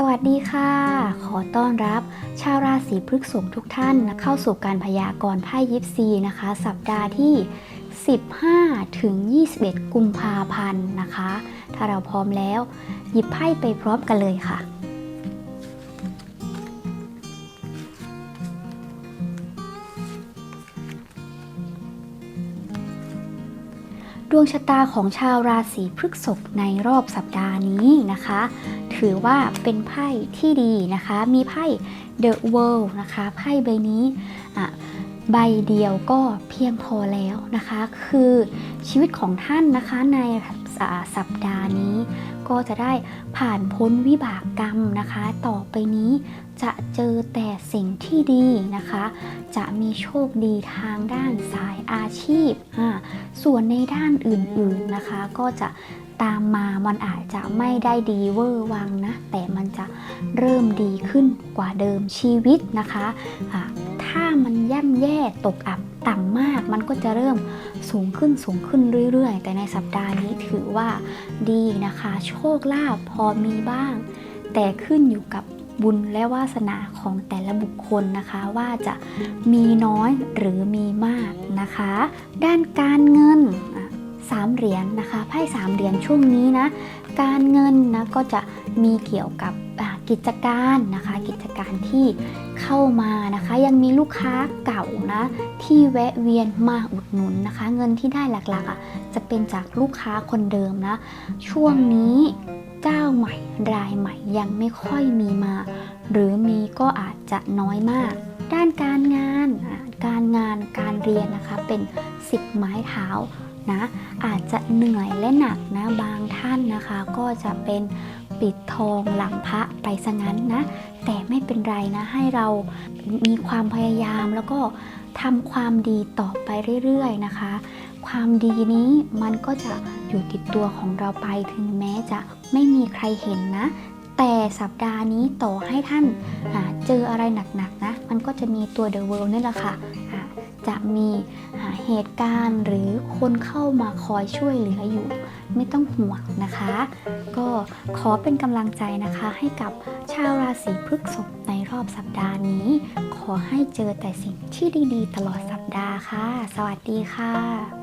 สวัสดีค่ะ ขอต้อนรับ ชาวราศีพฤษภทุกท่านเข้าสู่การพยากรณ์ไพ่ยิปซีนะคะ สัปดาห์ที่ 15 ถึง 21 กุมภาพันธ์นะคะ ถ้าเราพร้อมแล้ว หยิบไพ่ไปพร้อมกันเลยค่ะ ดวงชะตาของชาวราศีพฤษภในรอบสัปดาห์นี้นะคะ ถือว่าเป็นไพ่ที่ดีนะคะ มีไพ่ The World นะคะ ไพ่ใบนี้อะใบเดียวก็เพียงพอแล้วนะคะ คือชีวิตของท่านนะคะในสัปดาห์นี้ ก็จะได้ผ่านพ้นวิบากกรรมนะคะ ต่อไปนี้จะเจอแต่สิ่งที่ดีนะคะ จะมีโชคดีทางด้านสายอาชีพอ่าส่วนในด้านอื่นๆนะคะ ก็จะตามมามันอาจจะไม่ได้ดีเวอร์วังนะ แต่มันจะเริ่มดีขึ้นกว่าเดิมชีวิตนะคะอ่าถ้ามันย่ำแย่ตกอับ ต่ำมาก มันก็จะเริ่มสูงขึ้นสูงขึ้นเรื่อย ๆ แต่ในสัปดาห์นี้ถือว่าดีนะคะ โชคลาภพอมีบ้าง แต่ขึ้นอยู่กับบุญและวาสนาของแต่ละบุคคลนะคะว่าจะมีน้อยหรือมีมากนะคะ ด้านการเงินสามเหรียญนะคะไพ่สามเหรียญช่วงนี้นะ การเงินนะก็จะมีเกี่ยวกับ กิจการนะคะ กิจการที่เข้ามานะคะ ยังมีลูกค้าเก่านะที่แวะเวียนมาอุดหนุนนะคะ เงินที่ได้หลักๆอะจะเป็นจากลูกค้าคนเดิมนะ ช่วงนี้เจ้าใหม่รายใหม่ยังไม่ค่อยมีมา หรือมีก็อาจจะน้อยมาก ด้านการงานการงานการเรียนนะคะเป็นสิบไม้เท้านะอาจจะเหนื่อยและหนักนะบางท่านนะคะก็จะเป็น ปิดทองหลังพระไปซะงั้นนะ แต่ไม่เป็นไรนะให้เรามีความพยายามแล้วก็ทำความดีต่อไปเรื่อยๆนะคะ ความดีนี้มันก็จะอยู่ติดตัวของเราไปถึงแม้จะไม่มีใครเห็นนะ แต่สัปดาห์นี้ต่อให้ท่านอ่าเจออะไรหนักๆนะ มันก็จะมีตัว The World นี่แหละค่ะอ่า จะมีอ่าเหตุการณ์หรือคนเข้ามาคอยช่วยเหลืออยู่ ไม่ต้องห่วงนะคะ ก็ขอเป็นกำลังใจนะคะให้กับชาวราศีพฤษภในรอบสัปดาห์นี้ ขอให้เจอแต่สิ่งที่ดีๆ ตลอดสัปดาห์ค่ะ สวัสดีค่ะ